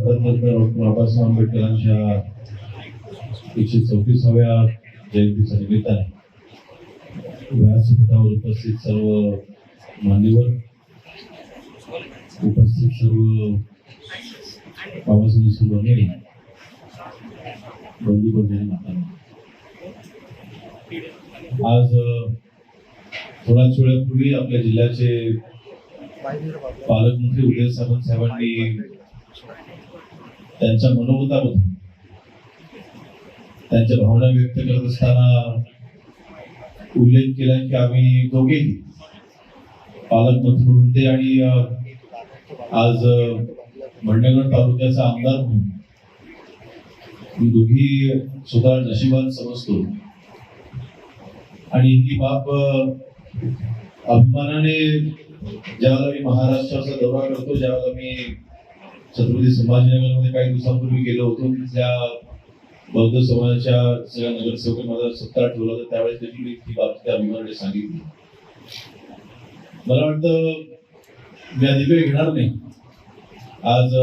Bharat Ratna doctor Babasaheb आंबेडकरांच्या एकशे चौतीसाव्या जयंतीच्या निमित्ताने व्यासपीठावर उपस्थित सर्व मान्यवर उपस्थित सर्व बाबासाहेब सुरवणे बंधू बंधू आज थोड्याच वेळापूर्वी आपल्या जिल्ह्याचे पालकमंत्री उदय सामंत साहेबांनी त्यांच्या मनोगताबद्दल त्यांच्या भावना व्यक्त करत असताना उल्लेख केला की आम्ही दोघेही पालकमंत्री म्हणून ते आणि आज भंडगड तालुक्याचा आमदार म्हणून मी दोघी सुद्धा नशिबान समजतो. आणि ही बाब अभिमानाने ज्यावेळेला मी महाराष्ट्राचा दौरा करतो ज्यावेळेला मी छत्रपती संभाजीनगरमध्ये काही दिवसांपूर्वी गेलो होतो. तिथल्या बौद्ध समाजाच्या सगळ्या नगरसेवकांनी माझा सत्कार ठेवला होता. त्यावेळेस देखील मी ती बाब त्या अभिमानाने सांगितली. मला वाटतं मी अधिक घेणार नाही. आज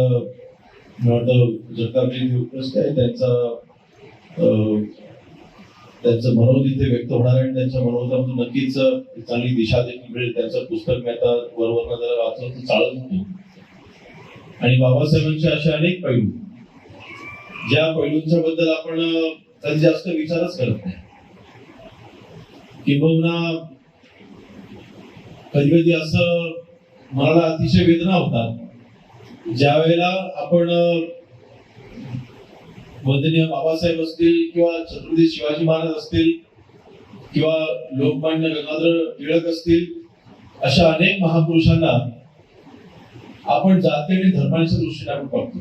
मला वाटतं जगतापजी उपस्थित आहे त्यांचा अं, त्यांचं मनोज इथे व्यक्त होणार आहे आणि त्यांच्या मनोगतामधून नक्कीच चांगली दिशा देखील मिळेल. त्यांचं पुस्तक मी आता वरवर जरा वाचलं तर चालत होतो. आणि बाबासाहेबांचे असे अनेक पैलू. ज्या पैलूंच्या बद्दल आपण कधी जास्त विचारच करत नाही. किंबहुना कधी कधी असं मनाला अतिशय वेदना होतात. ज्या वेळेला आपण वंदनीय बाबासाहेब असतील किंवा छत्रपती शिवाजी महाराज असतील किंवा लोकमान्य गंगाधर टिळक असतील अशा अनेक महापुरुषांना आपण जाती आणि धर्माच्या दृष्टीने आपण पाहतो.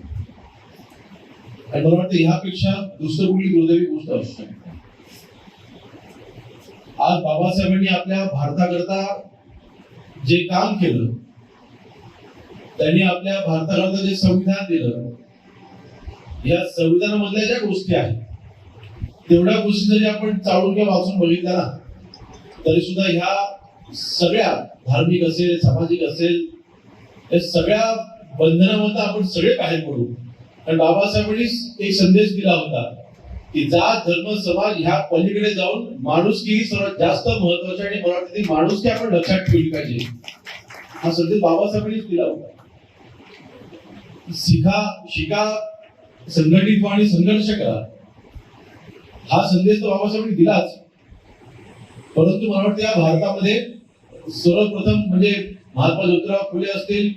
आणि मला वाटतं ह्यापेक्षा दुसरं कुठली दुर्दैवी गोष्ट असू शकते? आज बाबासाहेबांनी आपल्या भारताकरता जे काम केलं त्यांनी आपल्या भारताकरता जे संविधान दिलं या संविधानामधल्या ज्या गोष्टी आहेत तेवढ्या गोष्टी जरी आपण चाळून किंवा वाचून बघितल्या ना तरी सुद्धा ह्या सगळ्या धार्मिक असेल सामाजिक असेल या सगळ्या बंधनामधून आपण सगळे बाहेर पडू. कारण बाबासाहेबांनी एक संदेश दिला होता की जात धर्म समाज ह्या पलीकडे जाऊन माणुसकी की सर्वात जास्त महत्वाची आणि मला वाटतं माणुसकी आपण लक्षात ठेवली पाहिजे. हा संदेश बाबासाहेबांनीच दिला होता. शिका शिका संघटित व्हा आणि संघर्ष करा. हा संदेश तर बाबासाहेबांनी दिलाच. परंतु मला वाटतं या भारतामध्ये सर्वप्रथम म्हणजे महात्मा ज्योतिराव फुले असतील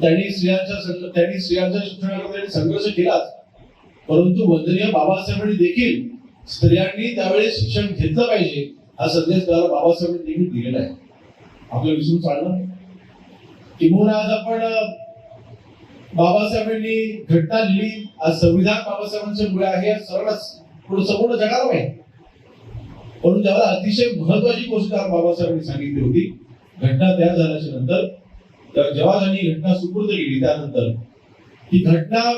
त्यांनी स्त्रियांच्या त्यांनी स्त्रियांच्या शिक्षणाकरता त्यांनी संघर्ष केलाच. परंतु वंदनीय बाबासाहेबांनी देखील स्त्रियांनी त्यावेळेस शिक्षण घेतलं पाहिजे हा संदेश त्याला बाबासाहेबांनी नेहमी दिलेला आहे. आपलं विसरून चालणार किंवा आज आपण बाबासाहेबांनी घटना लिहिली. आज संविधान बाबासाहेबांच्या मुळे आहे सर्वच संपूर्ण जगावर आहे परंतु त्याला अतिशय महत्वाची गोष्ट बाबासाहेबांनी सांगितली होती. घटना तयार झाल्याच्यानंतर तर जेव्हा त्यांनी घटना सुपूर्द केली. त्यानंतर ही घटना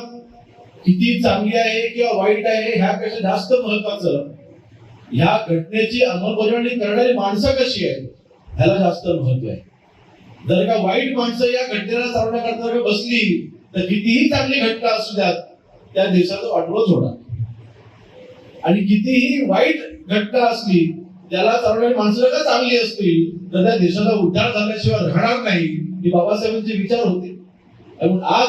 किती चांगली आहे किंवा वाईट आहे ह्यापेक्षा जास्त महत्वाचं ह्या घटनेची अंमलबजावणी करणारी माणसं कशी आहेत ह्याला जास्त महत्त्व आहे. जर का वाईट माणसं या घटनेला चालवण्याकरता बसली तर कितीही चांगली घटना असू द्यात त्या देशाचं वाटवच होणार. आणि कितीही वाईट घटना असली त्याला चालवणारी माणसं का चांगली असतील? तर त्या देशाला उद्धार झाल्याशिवाय राहणार नाही हे बाबासाहेबांचे विचार होते. म्हणून आज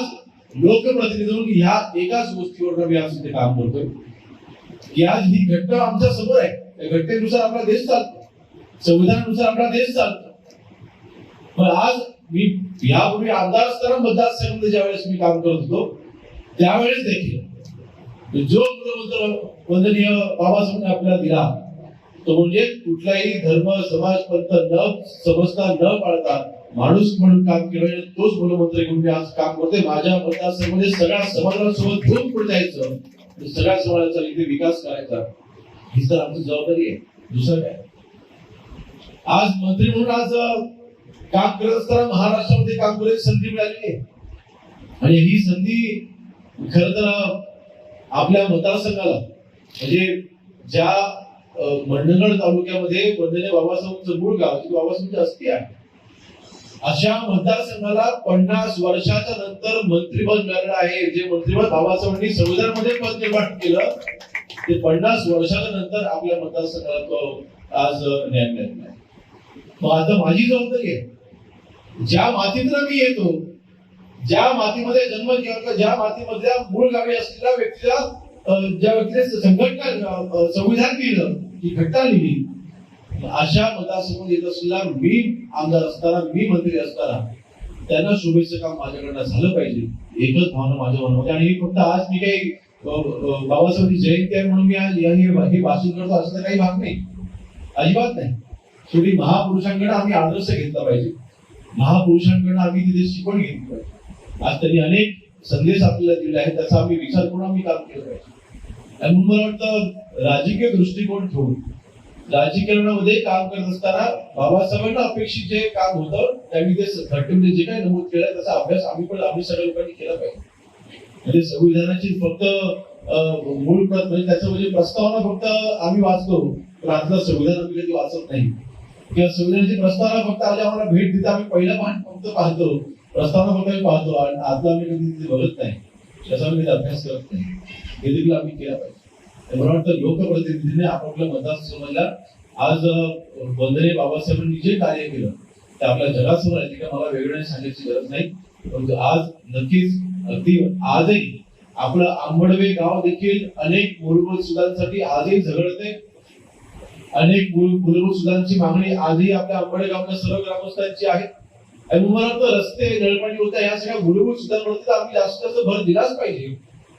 लोकप्रतिनिधी म्हणून ह्या एकाच गोष्टीवर मी आज इथे काम करतोय. की आज ही घटना आमच्यासमोर आहे. त्या घटनेनुसार आपला देश चालतो. संविधानानुसार आपला देश चालतो. पण आज मी यापूर्वी आमदार असताना मतदारसंघामध्ये ज्यावेळेस मी काम करत होतो त्यावेळेस देखील जो मूलमंत्र वंदनीय बाबासाहेबांनी आपल्याला दिला तो म्हणजे कुठलाही धर्म समाज पंथ न समजता न पाळता माणूस म्हणून काम केलं तोच मूलमंत्र घेऊन आज काम करतोय. माझ्या मतदारसंघामध्ये सगळ्या समाजासोबत घेऊन पुढे जायचं. सगळ्या समाजाचा इथे विकास करायचा. ही तर आमची जबाबदारी आहे. दुसरं काय? आज मंत्री म्हणून आज काम करत असताना महाराष्ट्रामध्ये काम करायची संधी मिळाली आहे. आणि ही संधी खर तर आपल्या मतदारसंघाला म्हणजे ज्या मंडणगड तालुक्यामध्ये वंदनीय बाबासाहेबांचं मूळ गाव जिथे बाबासाहेबांची अस्थी आहे. अशा मतदारसंघाला पन्नास वर्षाच्या नंतर मंत्रिपद मिळालं आहे. जे मंत्रिपद बाबासाहेबांनी संविधानामध्ये पद निर्माण केलं ते पन्नास वर्षाच्या नंतर आपल्या मतदारसंघाला तो आज न्याय मिळालेला आहे मग आता माझी जबाबदारी आहे. ज्या मातीतनं मी येतो ज्या मातीमध्ये जन्म किंवा ज्या मातीमधल्या मूळ गावी असलेल्या व्यक्तीला ज्या व्यक्तीने संघटना संविधान लिहिलं की घटना लिहिली. अशा मतासमोर येत असलेला मी आमदार असताना मी मंत्री असताना त्यांना शुभेच्छा काम माझ्याकडनं झालं पाहिजे. एकच भावना माझ्या मनामध्ये. आणि ही फक्त आज मी काही अं, बाबासाहेबांची जयंती आहे म्हणून मी आज या- हे भाषण करतो असं काही भाग नाही. अजिबात नाही. शेवटी महापुरुषांकडे आम्ही आदर्श घेतला पाहिजे. महापुरुषांकडे आम्ही तिथे शिकवण घेतली पाहिजे. आज त्यांनी अनेक संदेश आपल्याला दिला आहे त्याचा आम्ही विचार करून आम्ही काम केलं पाहिजे. आणि म्हणून मला वाटतं राजकीय दृष्टिकोन ठेवून राजकारणामध्ये काम करत असताना बाबासाहेबांना अपेक्षित जे काम होतं त्यावेळी ते घटनेमध्ये जे काही नमूद केलं त्याचा अभ्यास आम्ही पण आम्ही सगळ्या लोकांनी केला पाहिजे. म्हणजे संविधानाची फक्त मूळ प्रत म्हणजे त्याचं म्हणजे प्रस्तावना फक्त आम्ही वाचतो पण आतलं संविधान आम्ही कधी वाचत नाही. किंवा संविधानाची प्रस्तावना फक्त आज आम्हाला भेट देता आम्ही पहिलं पान फक्त पाहतो. प्रस्तावना पाहतो. आणि आजला आम्ही कधी तिथे बघत नाही. त्याचा मी अभ्यास करत नाही. हे आम्ही केला पाहिजे. मला वाटतं लोकप्रतिनिधीने आपापल्या मतदारसंघाला आज अं, बाबासाहेबांनी जे कार्य केलं ते आपल्या जगासमोर आहे तिकडे मला वेगळं सांगायची गरज नाही. परंतु आज नक्कीच अगदी आजही आपलं आंबडवे गाव देखील अनेक मूलभूत सुधांसाठी आजही झगडते अनेक मूलभूत सुविधांची मागणी आजही आपल्या आंबडे गावच्या सर्व ग्रामस्थांची आहे. आणि रस्ते नळपाणी होत्या या सगळ्या मूलभूत सुविधांवरती आम्ही जास्त जास्त भर दिलाच पाहिजे.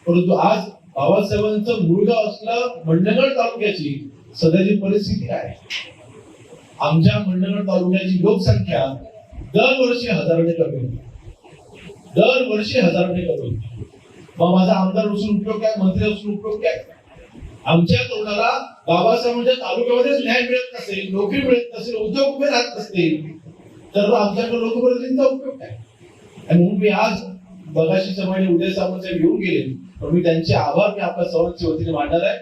परंतु आज बाबासाहेबांचं मूळ गाव असलं मंडणगड तालुक्याची सध्याची परिस्थिती आहे. आमच्या मंडणगड तालुक्याची लोकसंख्या दरवर्षी हजाराने कमी होती. दरवर्षी हजाराने कमी होती. मग माझा आमदार असून उपयोग काय मंत्री असून उपयोग काय? आमच्या तरुणाला बाबासाहेबांच्या तालुक्यामध्येच न्याय मिळत नसेल नोकरी मिळत नसेल उद्योग उभे राहत नसतील तर आमच्याकडे लोकप्रतिनिधींचा उपयोग काय? आणि म्हणून मी आज बघाशी समाने उदय सामंत साहेब येऊन गेले. पण मी त्यांचे आभार मी आपल्या सर्वांच्या वतीने मांडणार आहे.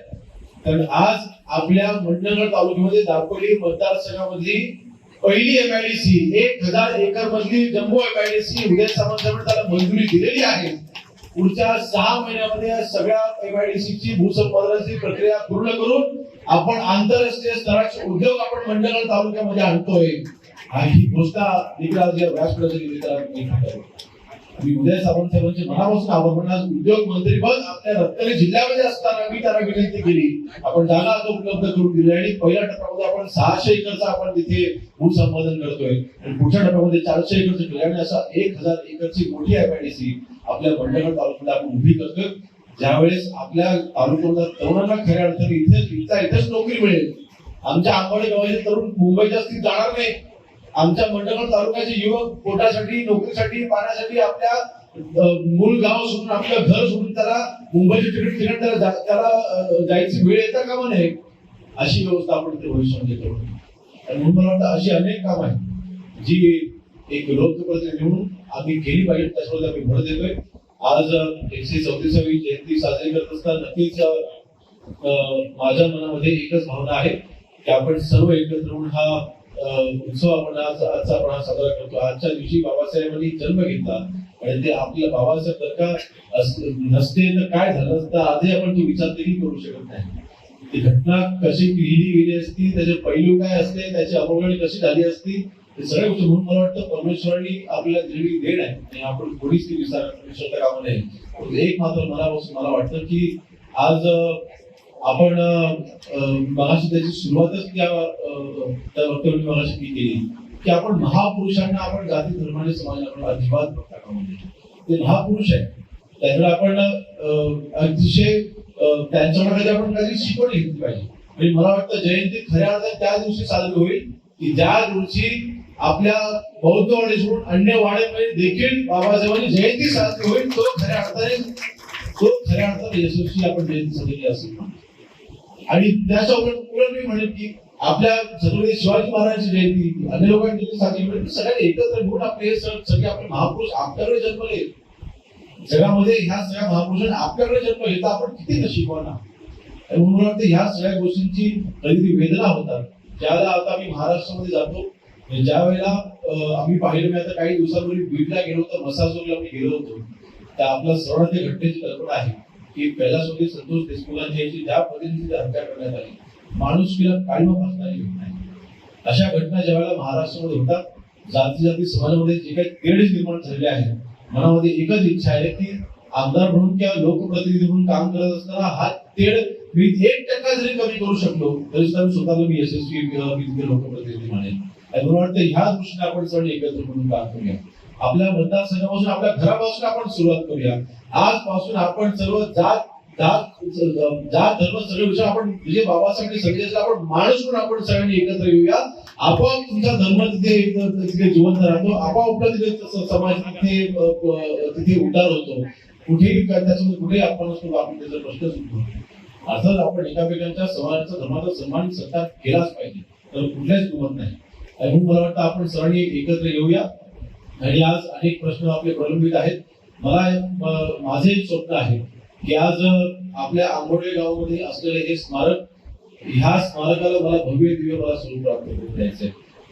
कारण आज आपल्या मंडणगड तालुक्यामध्ये दापोली मतदारसंघामधली पहिली एमआयडीसी एक हजार एकर मधली जम्बो एमआयडीसी उदय सामंत साहेबांनी त्याला मंजुरी दिलेली आहे. पुढच्या सहा महिन्यामध्ये सगळ्या एमआयडीसीची भूसंपादनाची प्रक्रिया पूर्ण करून आपण आंतरराष्ट्रीय स्तराचे उद्योग आपण मंडळगड तालुक्यामध्ये आणतोय. आणि ही घोषणा देखील आज या व्यासपीठाच्या मी उदय सावंत साहेबांचे मनापासून आभार मानतो. आज उद्योग मंत्री पण आपल्या रत्नागिरी जिल्ह्यामध्ये असताना मी त्यांना विनंती केली. आपण जागा आता उपलब्ध करून दिली आणि पहिल्या टप्प्यामध्ये आपण सहाशे एकरचा आपण तिथे भूसंपादन करतोय. आणि पुढच्या टप्प्यामध्ये चारशे एकरचं केलं आणि असं एक हजार एकरची मोठी एमआयडीसी आपल्या बंडगड तालुक्यात आपण उभी करतोय. ज्यावेळेस आपल्या तालुक्यातल्या तरुणांना खऱ्या अर्थाने इथे इथं इथेच नोकरी मिळेल. आमच्या आंबाडे गावाचे तरुण मुंबईच्या स्थितीत जाणार नाही. आमच्या मंडळ तालुक्याचे युवक पोटासाठी नोकरीसाठी पाण्यासाठी आपल्या मूल मूळ गाव सोडून आपलं घर सोडून त्याला मुंबईची तिकीट तिकीट त्याला जा- त्याला जायची वेळ येता कामा नये. अशी व्यवस्था आपण ते भविष्यामध्ये करू म्हणून मला वाटतं अशी अनेक कामं आहेत. जी एक लोकप्रतिनिधी म्हणून आम्ही केली पाहिजे त्याच्यावर आम्ही भर देतोय. आज एकशे चौतीसावी जयंती साजरी करत असताना नक्कीच माझ्या मनामध्ये एकच भावना आहे की आपण सर्व एकत्र येऊन हा उत्सव आपण आज आजचा आपण हा साजरा करतो. आजच्या दिवशी बाबासाहेबांनी जन्म घेतला आणि ते आपल्या बाबासाहेब जर का नसते तर काय झालं असतं? आजही आपण तो विचार देखील करू शकत नाही. ती घटना कशी लिहिली गेली असती त्याचे पैलू काय असते त्याची अवघड कशी झाली असती हे सगळ्या गोष्टी म्हणून मला वाटतं परमेश्वरांनी आपल्याला दिलेली देण आहे. आणि आपण कोणीच ती विचार विसरता कामा नये. एक मात्र मनापासून मला वाटतं की आज आपण अं, मगाशी त्याची सुरुवातच त्या त्या मगाशी मी केली. की आपण महापुरुषांना आपण जाती धर्माने समाज आपण अजिबात बघता का म्हणजे ते महापुरुष आहे त्यामुळे आपण अं, अतिशय त्यांच्याकडे आपण काही शिकवण घेतली पाहिजे. आणि मला वाटतं जयंती खऱ्या अर्थाने त्या दिवशी साजरी होईल की ज्या दिवशी आपल्या बौद्ध वाडे सोडून अन्य वाड्यामध्ये देखील बाबासाहेबांची जयंती साजरी होईल तो खऱ्या अर्थाने तो खऱ्या अर्थाने यशस्वी आपण जयंती साजरी असेल आणि त्याच्या मी म्हणेन की आपल्या छत्रपती शिवाजी महाराजांची जयंती अन्य लोकांची जयंती सगळ्यात सगळ्यांनी एकत्र घेऊन आपले हे सण सगळे आपले महापुरुष आपल्याकडे जन्मले जगामध्ये ह्या सगळ्या महापुरुषांनी आपल्याकडे जन्म घेता आपण किती नशिबाना म्हणून वाटतं ह्या सगळ्या गोष्टींची कधीतरी वेदना होतात. ज्याला आता आम्ही महाराष्ट्रामध्ये जातो म्हणजे ज्या वेळेला आम्ही पाहिलं मी आता काही दिवसांपूर्वी बीडला गेलो होतो मसाजोगला मी गेलो होतो. त्या आपल्या सर्वांना ते घटनेची कल्पना आहे. की कैलासवादी संतोष देशमुखांची याची ज्या पद्धतीने हत्या करण्यात आली माणुसकीला काळीमा फासणारी घटना आहे अशा घटना ज्या वेळेला महाराष्ट्रामध्ये होतात जाती जाती समाजामध्ये जे काही तेढ निर्माण झालेले आहे मनामध्ये एकच इच्छा आहे की आमदार म्हणून किंवा लोकप्रतिनिधी म्हणून काम करत असताना हा तेढ मी एक टक्का जरी कमी करू शकलो तरी सुद्धा मी स्वतःला मी यशस्वी लोकप्रतिनिधी म्हणेन आणि मला वाटतं ह्या दृष्टीने आपण सगळे एकत्र म्हणून काम करूया. आपल्या मतदारसंघापासून आपल्या घरापासून आपण सुरुवात करूया. आजपासून आपण सर्व जात जात जात धर्म सगळे विषय आपण म्हणजे बाबासाठी सगळे आपण माणूस म्हणून आपण सगळ्यांनी एकत्र येऊया. आपोआप तुमचा धर्म तिथे तिथे जिवंत राहतो. आपोआप तिथे समाज तिथे तिथे उद्धार होतो. कुठेही काय त्याच्यामध्ये कुठेही आपण असतो आपण त्याचा प्रश्न सुटतो अर्थात आपण एकामेकांच्या समाजाचा धर्माचा सन्मान सत्ता केलाच पाहिजे. तर कुठल्याच किंमत नाही. आणि म्हणून मला वाटतं आपण सर्वांनी एकत्र येऊया. आणि आज अनेक प्रश्न आपले प्रलंबित आहेत. मला माझे एक स्वप्न आहे की आज आपल्या आंबोडे गावामध्ये असलेले हे स्मारक ह्या स्मारकाला मला भव्य दिव्य मला स्वरूप प्राप्त करून द्यायचंय.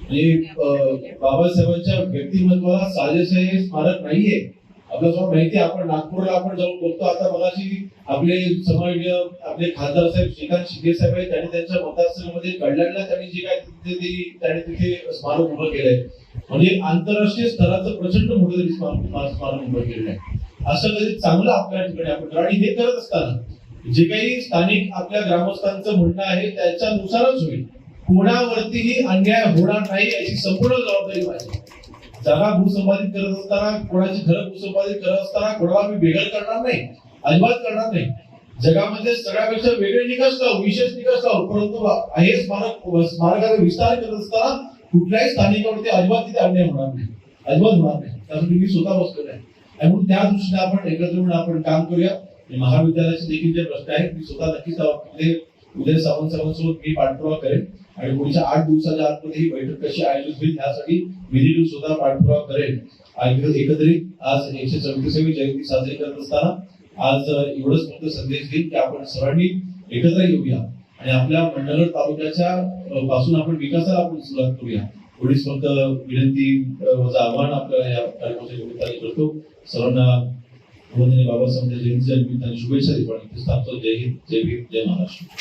आणि बाबासाहेबांच्या व्यक्तिमत्वाला साजेसे हे स्मारक नाहीये. आपल्याला जेव्हा माहिती आपण नागपूरला आपण जाऊन बोलतो. आता मगाशी आपले समाज आपले खासदार साहेब श्रीकांत शिंदे साहेब आहेत. त्यांनी त्यांच्या मतदारसंघामध्ये कल्याणला त्यांनी जे काय तिथे ते- त्यांनी तिथे स्मारक उभं केलंय. म्हणजे आंतरराष्ट्रीय स्तराचं प्रचंड मोठं तरी स्मारक उभं केलेलं आहे असं कधी चांगलं आपल्या ठिकाणी आपण आणि हे करत असताना जे काही स्थानिक आपल्या ग्रामस्थांचं म्हणणं आहे त्याच्यानुसारच होईल. कोणावरतीही अन्याय होणार नाही याची संपूर्ण जबाबदारी पाहिजे जागा भूसंपादित करत असताना कोणाची घरं भूसंपादित करत असताना कोणाला मी वेगळं करणार नाही अजिबात करणार नाही. जगामध्ये सगळ्यापेक्षा वेगळे निकष लावू विशेष निकष लावू परंतु हे स्मारक स्मारकाचा विस्तार करत असताना कुठल्याही स्थानिकावरती अजिबात तिथे अन्याय होणार नाही. अजिबात होणार नाही. त्यासाठी मी स्वतः बसलेलो आहे. आणि म्हणून त्या दृष्टीने आपण एकत्र म्हणून आपण काम करूया. महाविद्यालयाचे देखील जे प्रश्न आहेत मी स्वतः नक्कीच उदय सावंत सोबत मी पाठपुरावा करेन. आणि पुढच्या आठ दिवसाच्या आतमध्ये ही बैठक कशी आयोजित होईल यासाठी विधी सुद्धा पाठपुरावा करेल. आणि एकत्रित आज एकशे चौतीसावी जयंती साजरी करत असताना आज एवढंच फक्त संदेश देईल की आपण सर्वांनी एकत्र येऊया. आणि आपल्या मंडळगड तालुक्याच्या पासून आपण विकासाला आपण सुरुवात करूया. एवढीच फक्त विनंती आव्हान आपल्याला या कार्यक्रमाच्या निमित्ताने करतो. सर्वांना वंदनीय बाबासाहेब जयंतीच्या निमित्ताने शुभेच्छा देतो आणि जय हिंद जय भीम जय महाराष्ट्र.